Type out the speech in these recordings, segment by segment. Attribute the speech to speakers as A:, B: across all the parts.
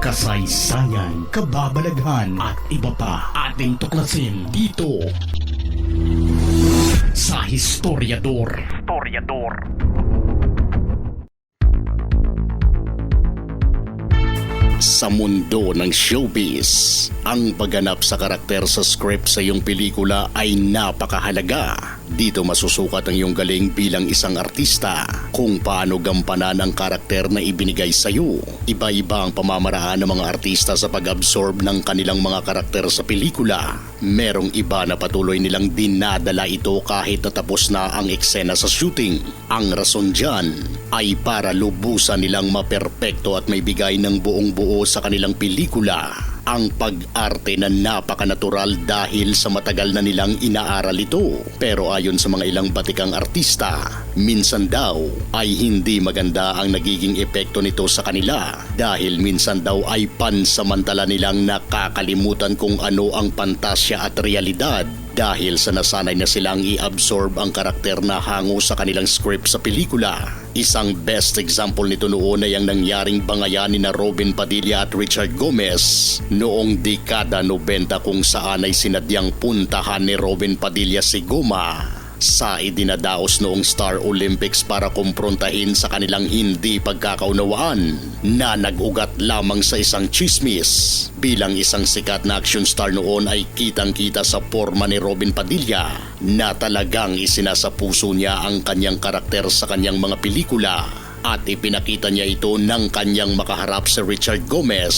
A: kasaysayan, kababalaghan at iba pa ating tuklasin dito sa Historiador. Historiador. Sa mundo ng showbiz, ang pagganap sa karakter sa script sa iyong pelikula ay napakahalaga. Dito masusukat ang iyong galing bilang isang artista kung paano gampanan ang karakter na ibinigay sa iyo. Iba-iba ang pamamaraan ng mga artista sa pag-absorb ng kanilang mga karakter sa pelikula. Merong iba na patuloy nilang dinadala ito kahit natapos na ang eksena sa shooting. Ang rason dyan ay para lubusan nilang maperpekto at may bigay ng buong buo sa kanilang pelikula ang pag-arte na napakanatural dahil sa matagal na nilang inaaral ito. Pero ayon sa mga ilang batikang artista, minsan daw ay hindi maganda ang nagiging epekto nito sa kanila dahil minsan daw ay pansamantala nilang nakakalimutan kung ano ang pantasya at realidad dahil sa nasanay na silang i-absorb ang karakter na hango sa kanilang script sa pelikula. Isang best example nito noon ay ang nangyaring bangayan ni na Robin Padilla at Richard Gomez noong dekada 90 kung saan ay sinadyang puntahan ni Robin Padilla si Goma sa idinadaos noong Star Olympics para kumprontahin sa kanilang hindi pagkakaunawaan na nag-ugat lamang sa isang chismis. Bilang isang sikat na action star noon ay kitang-kita sa forma ni Robin Padilla na talagang isinasapuso niya ang kanyang karakter sa kanyang mga pelikula at ipinakita niya ito ng kanyang makaharap si Richard Gomez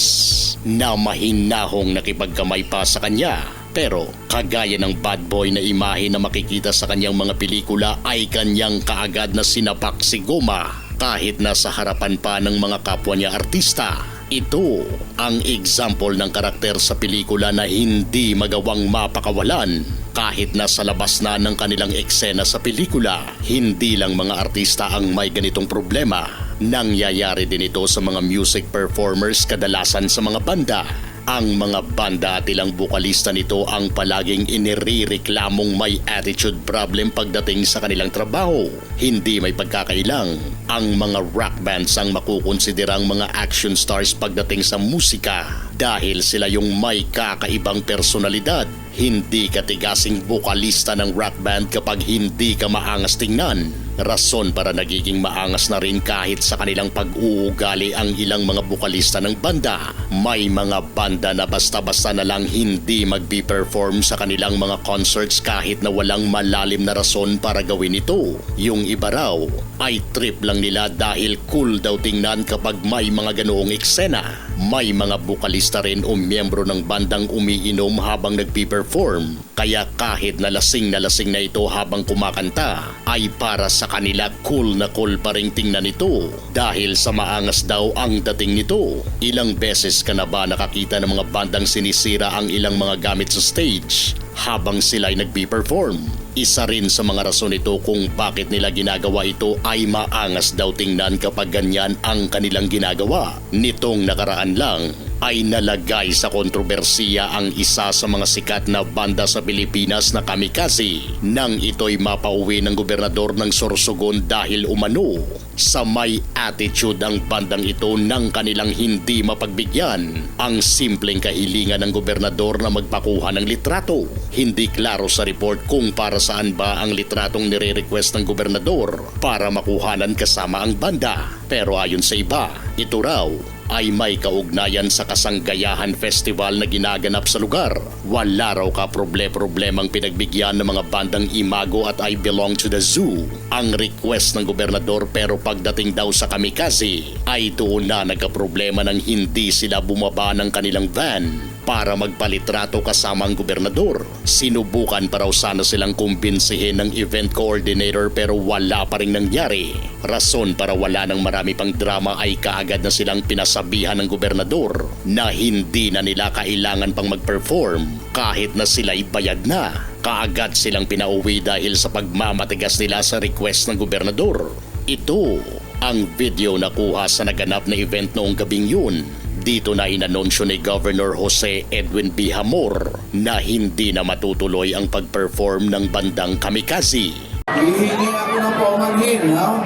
A: na mahinahong nakipagkamay pa sa kanya. Pero kagaya ng bad boy na imahe na makikita sa kanyang mga pelikula ay kanyang kaagad na sinapak si Goma kahit nasa harapan pa ng mga kapwa niya artista. Ito ang example ng karakter sa pelikula na hindi magawang mapakawalan kahit nasa labas na ng kanilang eksena sa pelikula. Hindi lang mga artista ang may ganitong problema. Nangyayari din ito sa mga music performers kadalasan sa mga banda. Ang mga banda at ilang bukalista nito ang palaging inirereklamong may attitude problem pagdating sa kanilang trabaho. Hindi may pagkakailang. Ang mga rock bands ang makukonsiderang mga action stars pagdating sa musika dahil sila yung may kakaibang personalidad. Hindi ka tigasing bukalista ng rock band kapag hindi ka maangas tingnan. Rason para nagiging maangas na rin kahit sa kanilang pag-uugali ang ilang mga bukalista ng banda. May mga banda na basta-basta na lang hindi magbi-perform sa kanilang mga concerts kahit na walang malalim na rason para gawin ito. Yung iba raw ay trip lang nila dahil cool daw tingnan kapag may mga ganoong eksena. May mga bukalista rin o miyembro ng bandang umiinom habang nagpi-perform. Kaya kahit na lasing na lasing na ito habang kumakanta ay para sa kanila cool na cool pa rin tingnan ito dahil sa maangas daw ang dating nito. Ilang beses ka na ba nakakita ng mga bandang sinisira ang ilang mga gamit sa stage habang sila ay nagbi-perform? Isa rin sa mga rason nito kung bakit nila ginagawa ito ay maangas daw tingnan kapag ganyan ang kanilang ginagawa. Nitong nakaraan lang ay nalagay sa kontrobersiya ang isa sa mga sikat na banda sa Pilipinas na kamikaze nang ito'y mapauwi ng gobernador ng Sorsogon dahil umano sa may attitude ang bandang ito ng kanilang hindi mapagbigyan ang simpleng kahilingan ng gobernador na magpakuha ng litrato. Hindi klaro sa report kung para saan ba ang litratong nire-request ng gobernador para makuhanan kasama ang banda. Pero ayon sa iba, ito raw ay may kaugnayan sa Kasanggayahan Festival na ginaganap sa lugar. Wala raw ka proble-problemang pinagbigyan ng mga bandang Imago at I Belong to the Zoo. Ang request ng gobernador pero pagdating daw sa kamikaze ay doon na nagkaproblema ng hindi sila bumaba ng kanilang van para magpalitrato kasama ang gobernador. Sinubukan pa raw sana silang kumbinsihin ng event coordinator pero wala pa rin nangyari. Rason para wala ng marami pang drama ay kaagad na silang pinasabihan ng gobernador na hindi na nila kailangan pang mag-perform kahit na sila'y bayad na. Kaagad silang pinauwi dahil sa pagmamatigas nila sa request ng gobernador. Ito ang video na kuha sa naganap na event noong gabing yun. Dito na inanunsyo ni Governor Jose Edwin B. Hamor na hindi na matutuloy ang pag-perform ng bandang kamikaze.
B: Hihingi ako ng paumanhin, ha?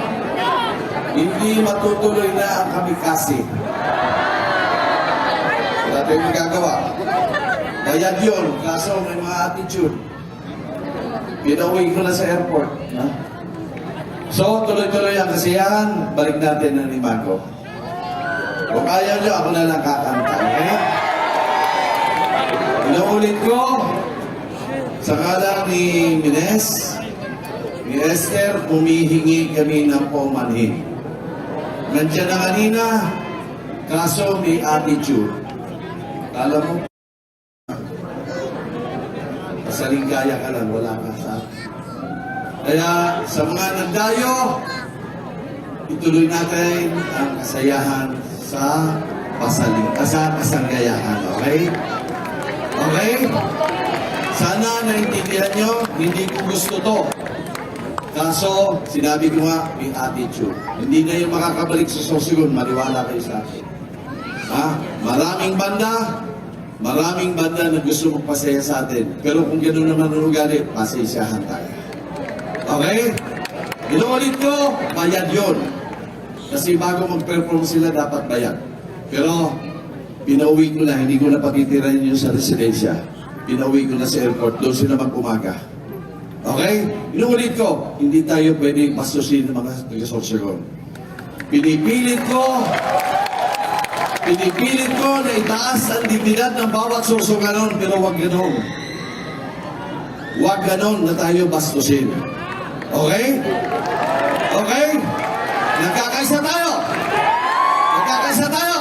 B: Hindi matutuloy na ang kamikasi. tayo magagawa. Bayad yun, kaso may mga attitude. Pinauwi ko na sa airport. Ha? So, tuloy-tuloy ang kasiyahan, balik natin ang limago. Kung ayaw nyo, ako na lang kakanta. Okay? Inuulit ko, sa kalang ni Mines, ni Esther, humihingi kami ng paumanhin. Nandiyan na kanina, kaso may attitude. Kala mo, pasalingaya ka lang, wala ka sa Kaya sa mga nagdayo, ituloy natin ang kasayahan sa pasaling, ah, sa kasanggayahan. Okay? Okay? Sana naintindihan nyo, hindi ko gusto to. Kaso, sinabi ko nga, may attitude. Hindi yung makakabalik sa susunod, maniwala kayo sa akin. Ha? Maraming banda, maraming banda na gusto magpasaya sa atin. Pero kung gano'n naman ang ugali, pasensyahan tayo. Okay? Inuulit ko, bayad yon. Kasi bago mag-perform sila, dapat bayad. Pero, pinauwi ko na, hindi ko na pagtitirahin yun sa residensya. Pinauwi ko na sa airport, doon sila mag-umaga. Okay? Inuulit ko, hindi tayo pwede pastusin ng mga taga-sorsogon. Pinipilit ko, pinipilit ko na itaas ang dignidad ng bawat sorsoganon, pero wag ganon. Wag ganon na tayo bastusin. Okay? Nagkakaisa tayo! Nagkakaisa tayo!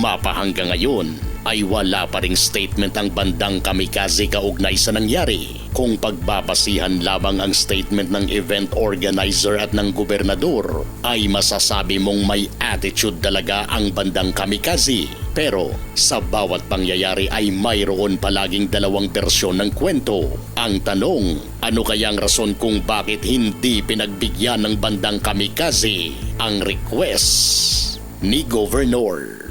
A: Mapa hanggang ngayon ay wala pa ring statement ang bandang kamikaze kaugnay sa nangyari. Kung pagbabasihan lamang ang statement ng event organizer at ng gobernador, ay masasabi mong may attitude talaga ang bandang kamikaze. Pero sa bawat pangyayari ay mayroon palaging dalawang bersyon ng kwento. Ang tanong, ano kayang rason kung bakit hindi pinagbigyan ng bandang kamikaze ang request ni Governor?